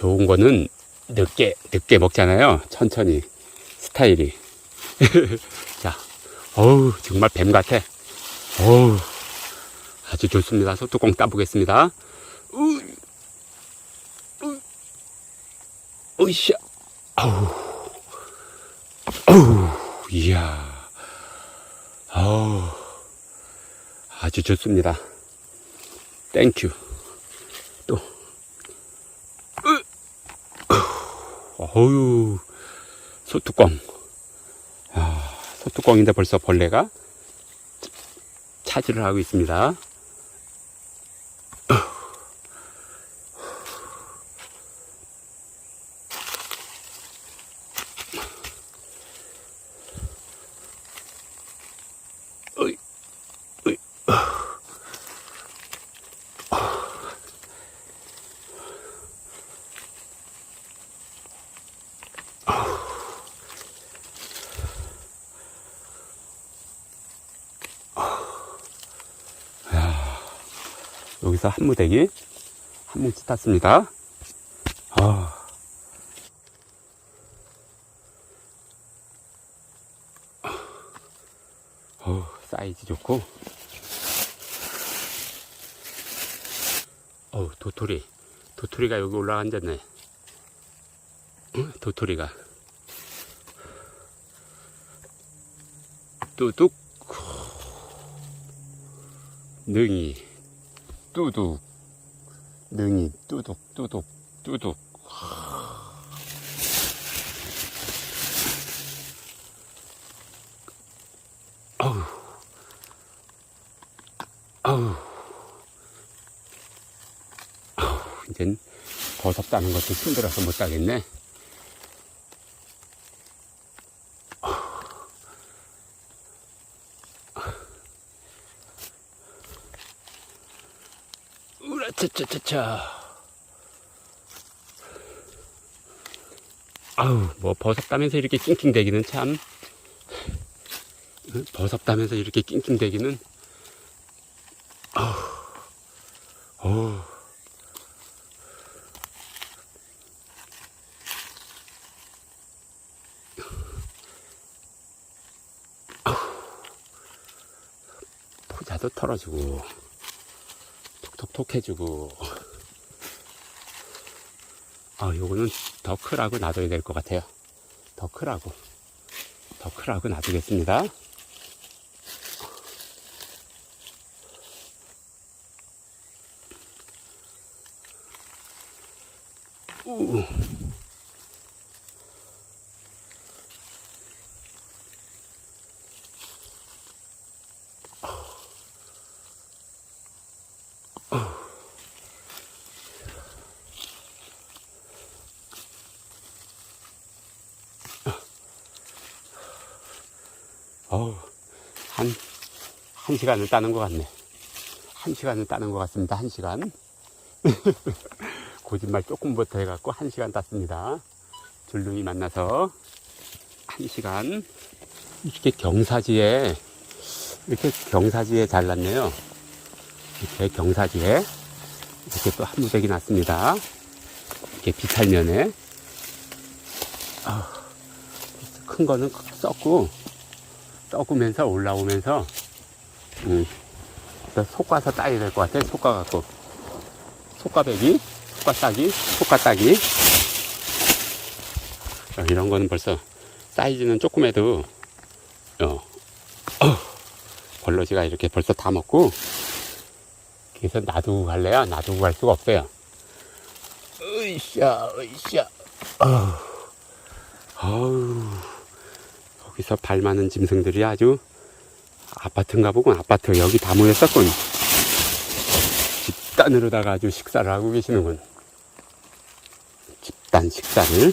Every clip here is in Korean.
좋은 거는 늦게, 늦게 먹잖아요. 천천히. 스타일이. 자, 어우, 정말 뱀 같아. 어우, 아주 좋습니다. 소뚜껑 따보겠습니다. 으, 으, 으쌰. 아우, 아우, 이야. 아우, 아주 좋습니다. 땡큐. 또. 으, 어휴, 소뚜껑. 아, 소뚜껑인데 벌써 벌레가 차지를 하고 있습니다. 여기서 한 무대기 한 뭉치 땄습니다. 아. 어, 사이즈 좋고. 어, 도토리. 도토리가 여기 올라앉았네. 응? 도토리가. 뚜둑. 능이. 뚜둑. 능이 뚜둑 뚜둑 뚜둑. 아우. 아우. 아우 이젠 버섯 따는 것도 힘들어서 못 따겠네 차차차차. 아우, 뭐, 버섯 따면서 이렇게 낑낑대기는 참. 응? 버섯 따면서 이렇게 낑낑대기는. 아우, 어우. 아우. 포자도 털어주고. 톡톡 해주고. 아 요거는 더 크라고 놔둬야 될 것 같아요. 더 크라고. 더 크라고 놔두겠습니다. 우. 시간을 따는 것 같네. 한 시간을 따는 것 같습니다. 한 시간. 거짓말 조금부터 해갖고 한 시간 땄습니다. 줄눈이 만나서 한 시간. 이렇게 경사지에, 이렇게 경사지에 잘랐네요. 이렇게 경사지에. 이렇게 또 한 무대기 났습니다. 이렇게 비탈면에. 아, 큰 거는 썩고, 썩으면서 올라오면서 속가서 따야 될 것 같아 속가 갖고. 속가배기 속가 따기 속가 따기. 어, 이런 거는 벌써 사이즈는 조금해도 어, 어, 벌러지가 이렇게 벌써 다 먹고 그래서 놔두고 갈래야 놔두고 갈 수가 없어요. 으쌰 으쌰 어우 어우 여기서 발 많은 짐승들이 아주 아파트인가 보군. 아파트 여기 다 모였었군. 집단으로다가 아주 식사를 하고 계시는군. 집단 식사를.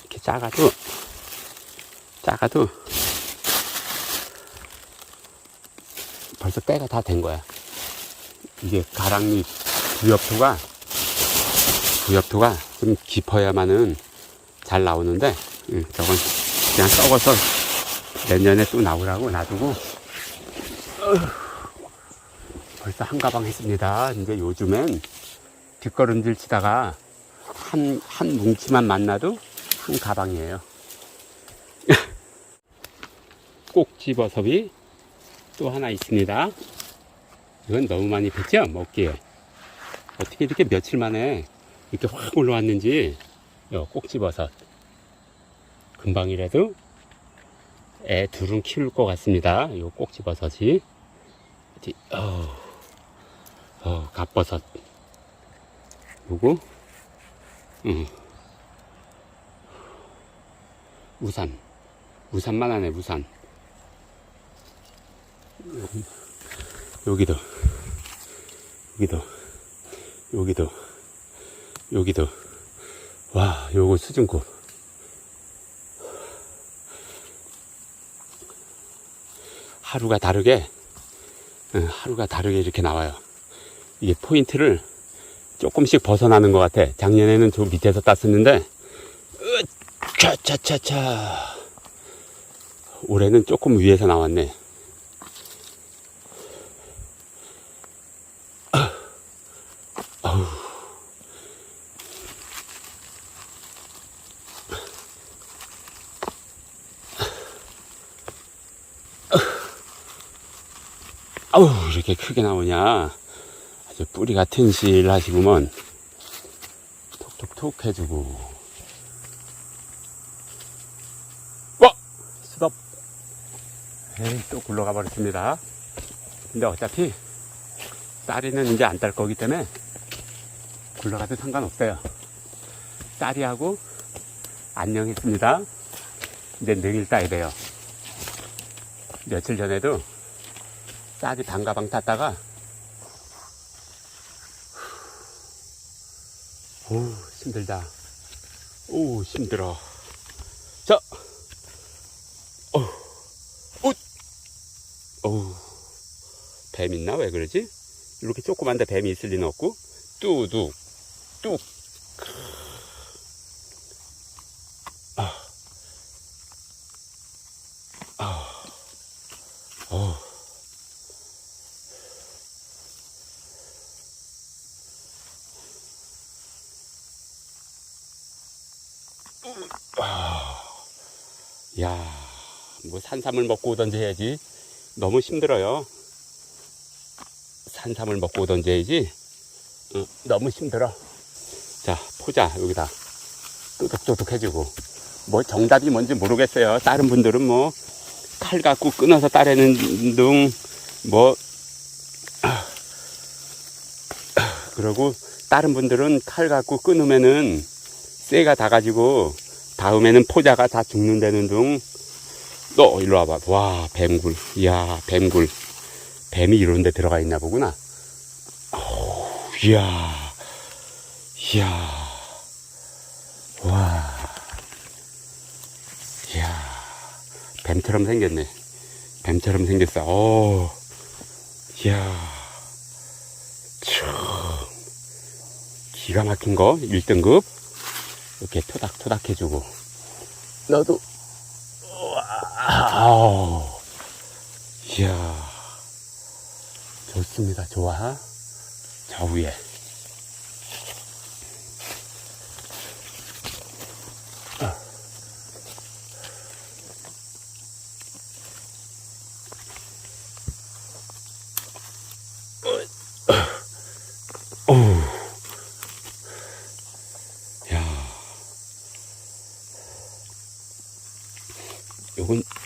이렇게 작아도 작아도 벌써 때가 다 된 거야. 이게 가랑잎 부엽토가 부엽토가 좀 깊어야만은 잘 나오는데 음, 저건 그냥 썩어서 내년에 또 나오라고 놔두고 어휴, 벌써 한 가방 했습니다. 이제 요즘엔 뒷걸음질 치다가 한, 한 뭉치만 만나도 한 가방이에요. 꼭집어섭이 또 하나 있습니다. 이건 너무 많이 폈죠? 먹기에. 어떻게 이렇게 며칠 만에 이렇게 확 올라왔는지, 요 꼭집어서. 금방이라도 애 둘은 키울 것 같습니다. 요 꼭집어섯이. 어디, 어, 어, 갓버섯. 요거, 응. 우산. 우산만 하네, 우산. 여기도, 여기도, 여기도, 여기도. 와, 요거 수준급. 하루가 다르게, 응, 하루가 다르게 이렇게 나와요. 이게 포인트를 조금씩 벗어나는 것 같아. 작년에는 저 밑에서 땄었는데, 차차차차. 올해는 조금 위에서 나왔네. 아우, 이렇게 크게 나오냐. 아주 뿌리가 튼실하시구먼. 톡톡톡 해주고. 와! 스톱. 에이, 또 굴러가 버렸습니다. 근데 어차피 쌀이는 이제 안 딸 거기 때문에 굴러가도 상관없어요. 쌀이하고 안녕했습니다. 이제 능일 따야 돼요. 며칠 전에도 쌀이 반가방 탔다가 오 힘들다. 오 힘들어. 자, 어, 옷, 어우, 뱀 있나 왜 그러지? 이렇게 조그만데 뱀이 있을 리는 없고 뚜둑 뚝. 아, 야, 뭐 산삼을 먹고 오던지 해야지. 너무 힘들어요. 산삼을 먹고 오던지 해야지. 어, 너무 힘들어. 자, 포자 여기다 뚜둑뚜둑 해주고. 뭐 정답이 뭔지 모르겠어요. 다른 분들은 뭐 칼 갖고 끊어서 따내는 등, 뭐, 아, 그러고 다른 분들은 칼 갖고 끊으면은 쇠가 다 가지고 다음에는 포자가 다 죽는다는 둥. 너 일로 와봐. 와 뱀굴. 이야 뱀굴. 뱀이 이런 데 들어가 있나 보구나. 오, 이야. 이야. 와. 이야. 뱀처럼 생겼네. 뱀처럼 생겼어. 오. 이야. 참. 기가 막힌 거 1등급. 이렇게 토닥토닥 해주고. 너도. 와우. 이야. 좋습니다. 좋아. 저 위에.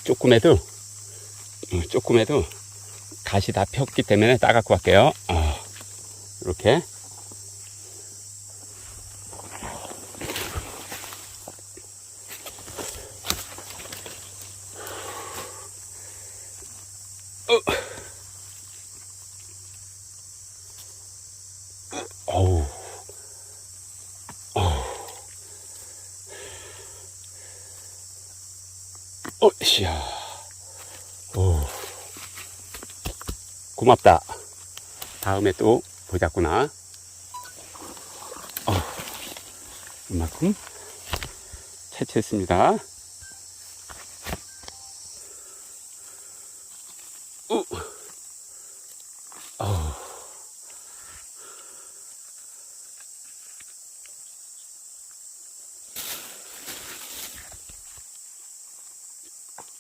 조금 해도, 어, 조금 해도 가시 다 폈기 때문에 따갖고 갈게요. 아, 이렇게. 어, 씨야. 오. 고맙다. 다음에 또 보자꾸나. 어. 이만큼 채취했습니다. 우! 어우.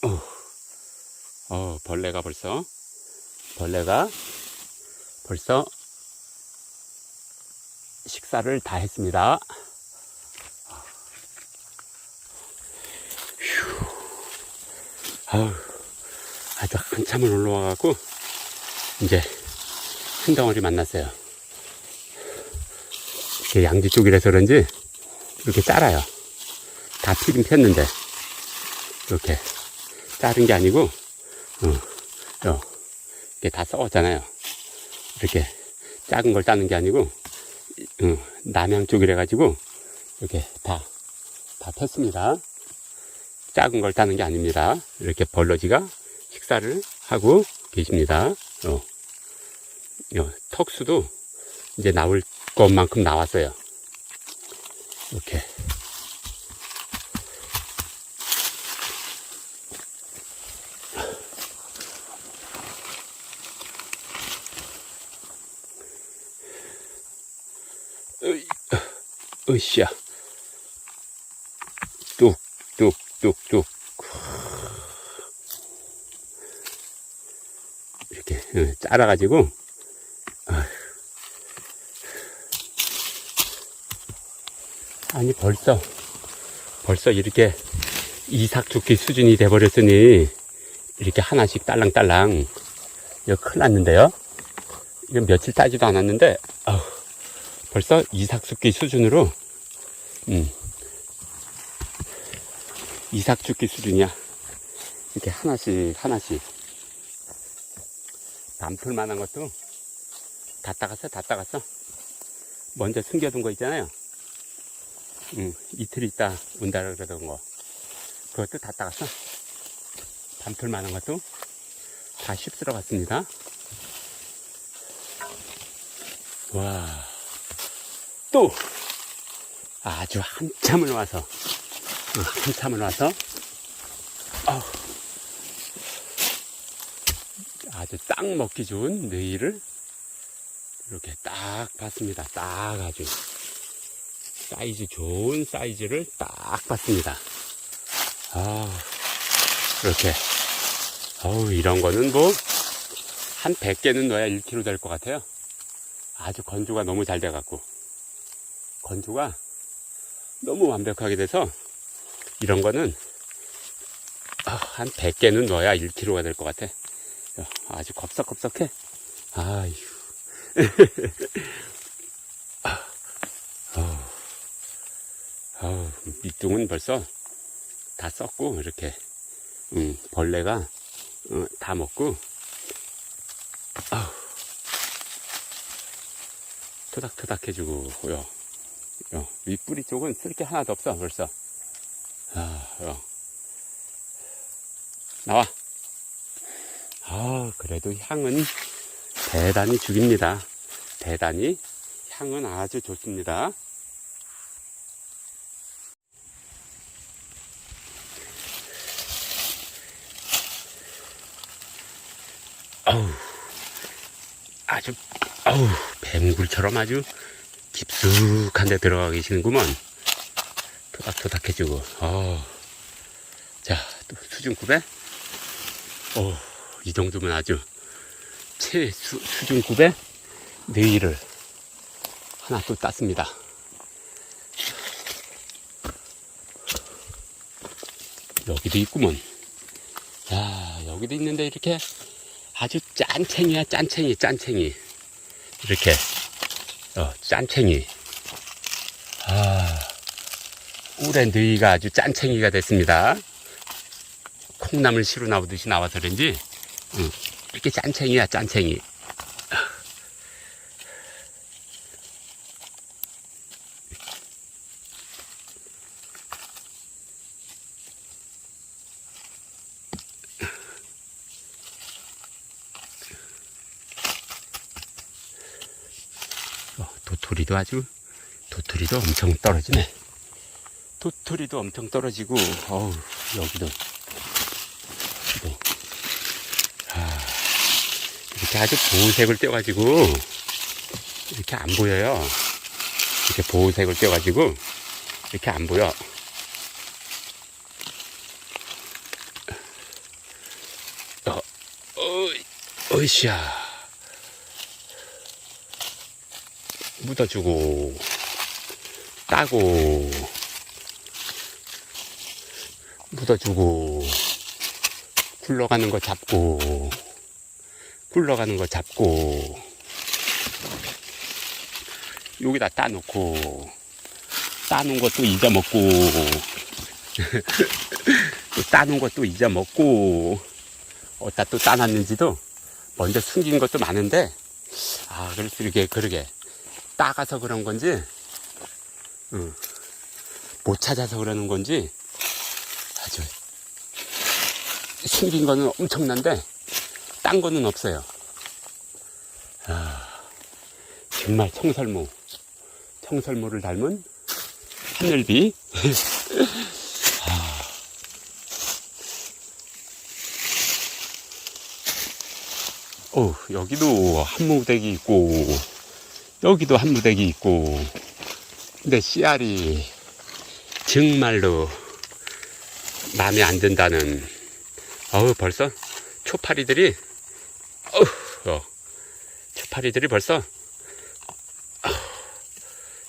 어우. 어, 벌써, 벌레가 벌써 식사를 다 했습니다. 휴. 아우, 아주 한참을 올라와갖고, 이제, 큰 덩어리 만났어요. 이게 양지 쪽이라서 그런지, 이렇게 자라요. 다 피긴 폈는데, 이렇게, 자른 게 아니고, 어, 어, 이게 다 썩었잖아요. 이렇게, 작은 걸 따는 게 아니고, 어, 남양 쪽이라 가지고, 이렇게 다, 다 폈습니다. 작은 걸 따는 게 아닙니다. 이렇게 벌러지가 식사를 하고 계십니다. 어. 어, 턱수도 이제 나올 것만큼 나왔어요. 이렇게. 으쌰. 뚝, 뚝, 뚝, 뚝. 이렇게 어, 잘라가지고 아휴. 아니 벌써 벌써 이렇게 이삭죽기 수준이 돼버렸으니 이렇게 하나씩 딸랑딸랑 이거 큰일 났는데요 이건 며칠 따지도 않았는데 벌써 이삭죽기 수준으로 음, 이삭 죽기 수준이야 이렇게 하나씩 하나씩 담풀 만한 것도 다 따갔어, 다 따갔어. 먼저 숨겨둔 거 있잖아요. 응, 이틀 있다 온다 그러던 거. 그것도 다 따갔어. 담풀 만한 것도 다 휩쓸어 갔습니다. 와. 또! 아주 한참을 와서, 어, 한참을 와서. 아주 딱 먹기 좋은 너희를 이렇게 딱 봤습니다. 딱 아주 사이즈 좋은 사이즈를 딱 봤습니다. 아, 이렇게. 어우, 이런 거는 뭐, 한 100개는 넣어야 1kg 될 것 같아요. 아주 건조가 너무 잘 돼갖고. 건조가 너무 완벽하게 돼서, 이런 거는, 아, 한 100개는 넣어야 1kg가 될 것 같아. 아주 겁석겁석해. 아휴. 아우, 밑둥은 벌써 다 썩고, 이렇게, 음, 벌레가, 어, 다 먹고, 아우, 토닥토닥 해주고, 요, 요, 윗뿌리 쪽은 쓸 게 하나도 없어, 벌써. 아, 요. 나와. 아, 그래도 향은 대단히 죽입니다. 대단히 향은 아주 좋습니다. 어우, 아주, 어우, 뱀굴처럼 아주 깊숙한 데 들어가 계시는구먼. 토닥토닥 해주고, 어 자, 또 수중급에, 어이 정도면 아주 최수, 수중급의 네일을 하나 또 땄습니다. 여기도 있구먼. 야, 여기도 있는데 이렇게 아주 짠챙이야, 짠챙이, 짠챙이. 이렇게, 어, 짠챙이. 아, 올해 너희가 아주 짠챙이가 됐습니다. 콩나물 시루 나오듯이 나와서 그런지, 응, 이렇게 짠챙이야, 짠챙이. 어, 도토리도 아주 도토리도 엄청 떨어지네. 도토리도 엄청 떨어지고, 어우, 여기도. 네. 아, 이렇게 아주 보호색을 떼가지고, 이렇게 안 보여요. 이렇게 보호색을 떼가지고, 이렇게 안 보여. 어, 어이, 어이씨야. 묻어주고, 따고, 묻어주고, 굴러가는 거 잡고, 굴러가는 거 잡고, 여기다 따놓고, 따놓은 것도 잊어먹고, 또 따놓은 것도 잊어먹고, 어디다 또 따놨는지도 먼저 숨긴 것도 많은데, 아, 그래서 이렇게, 그러게. 따가서 그런 건지, 응. 못 찾아서 그러는 건지, 아주, 숨긴 거는 엄청난데, 딴 거는 없어요. 아, 정말 청설모. 청설모를 닮은 하늘비. 아. 어, 여기도 한무대기 있고, 여기도 한무대기 있고, 근데 씨알이 정말로 마음에 안 든다는, 어우, 벌써 초파리들이, 어우, 어, 초파리들이 벌써,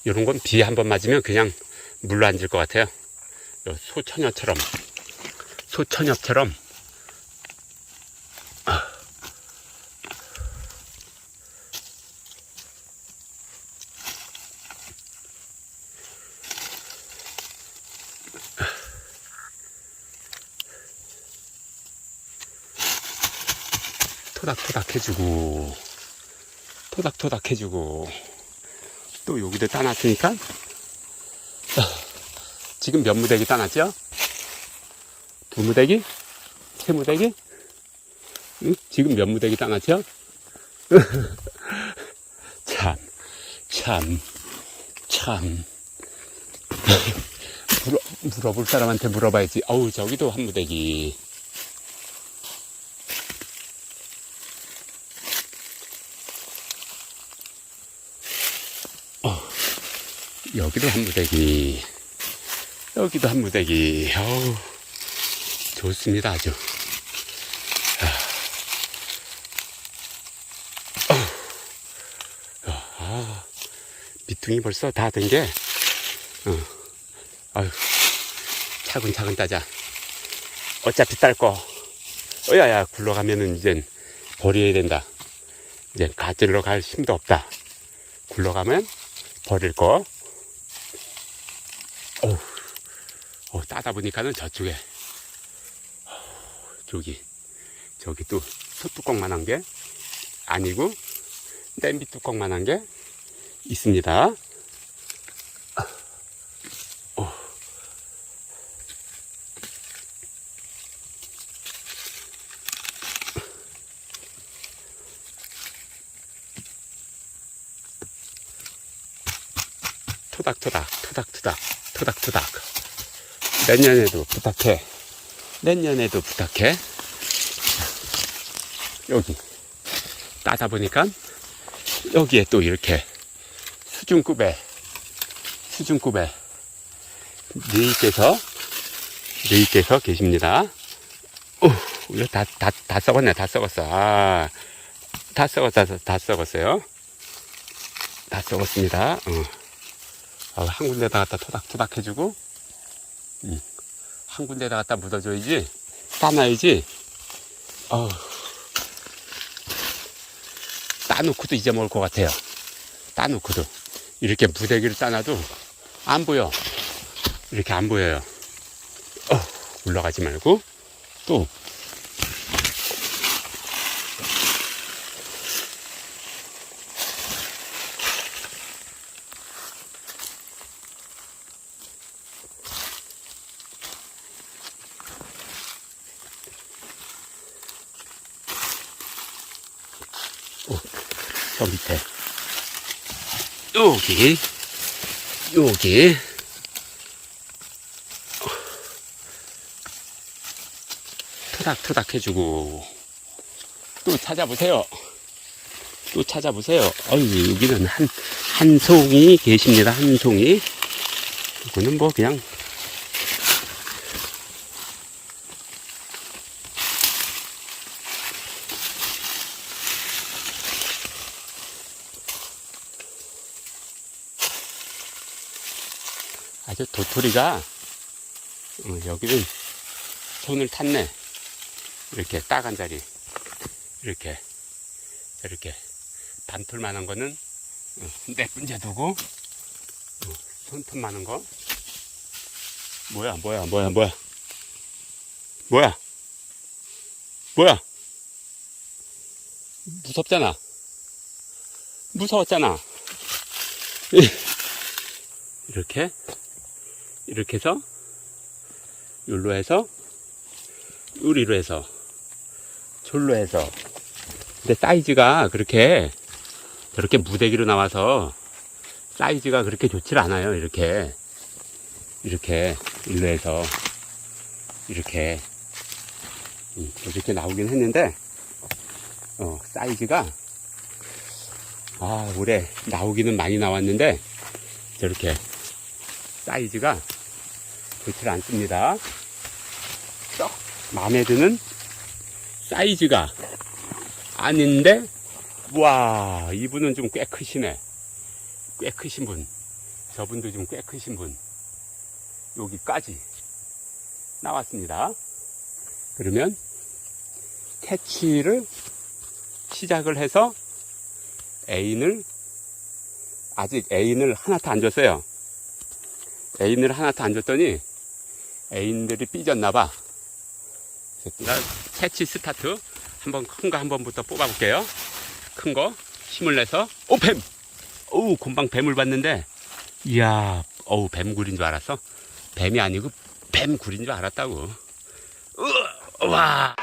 이런 건 비 한 번 맞으면 그냥 물로 앉을 것 같아요. 요 소처녀처럼, 소처녀처럼, 토닥토닥 해주고, 토닥토닥 해주고, 또 여기도 따놨으니까, 지금 몇 무대기 따놨죠? 두 무대기? 세 무대기? 응? 지금 몇 무대기 따놨죠? 참, 참, 참. 물어, 물어볼 사람한테 물어봐야지. 어우, 저기도 한 무대기. 여기도 한 무대기. 여기도 한 무대기. 어우, 좋습니다, 아주. 아, 어우, 아, 밑둥이 벌써 다 된 게, 어, 아유, 차근차근 따자. 어차피 딸 거. 어야야, 굴러가면은 이젠 버려야 된다. 이제 가지러 갈 힘도 없다. 굴러가면 버릴 거. 어우, 어, 따다 보니까는 저쪽에, 어, 저기, 저기 또 소뚜껑만 한 게 아니고, 냄비 뚜껑만 한 게 있습니다. 어. 토닥토닥, 토닥토닥, 토닥토닥. 내년에도 부탁해. 내년에도 부탁해. 여기. 따다 보니까 여기에 또 이렇게 수준급의, 수준급의 네이께서, 네이께서 계십니다. 오, 이거 다, 다, 다 썩었네, 다 썩었어. 아, 다 썩었다, 다 썩었어요. 다 썩었습니다. 어. 어, 한 군데다 갖다 토닥토닥 해주고, 음, 한 군데다 갖다 묻어줘야지, 따놔야지, 어, 따놓고도 잊어먹을 것 같아요. 따놓고도. 이렇게 무대기를 따놔도 안 보여. 이렇게 안 보여요. 어, 올라가지 말고, 또, 저 밑에. 여기. 여기. 토닥토닥 해주고. 또 찾아보세요. 또 찾아보세요. 어유 여기는 한, 한 송이 계십니다. 한 송이. 이거는 뭐 그냥 아주 도토리가 어, 여기는 손을 탔네. 이렇게 딱한 자리. 이렇게. 이렇게. 반톨 만한 거는 어, 내분자 두고 어, 손톱 많은 거. 뭐야, 뭐야, 뭐야, 뭐야. 뭐야. 뭐야. 무섭잖아. 무서웠잖아. 이렇게. 이렇게 해서 요로 해서 요리로 해서 졸로 해서. 근데 사이즈가 그렇게 저렇게 무대기로 나와서 사이즈가 그렇게 좋질 않아요. 이렇게. 이렇게 일로 해서 이렇게. 음, 이렇게 나오긴 했는데 어 사이즈가 아 올해 나오기는 많이 나왔는데 저렇게 사이즈가 좋지 않습니다. 썩 마음에 드는 사이즈가 아닌데, 와, 이분은 좀 꽤 크시네. 꽤 크신 분. 저분도 좀 꽤 크신 분. 여기까지 나왔습니다. 그러면 캐치를 시작을 해서 애인을 아직 애인을 하나도 안 줬어요. 애인을 하나도 안 줬더니 애인들이 삐졌나봐. 나 캐치 스타트 한번 큰 거 한 번부터 뽑아볼게요. 큰 거 힘을 내서 오 뱀. 오 금방 뱀을 봤는데 이야 어우 뱀굴인 줄 알았어. 뱀이 아니고 뱀굴인 줄 알았다고. 으, 와.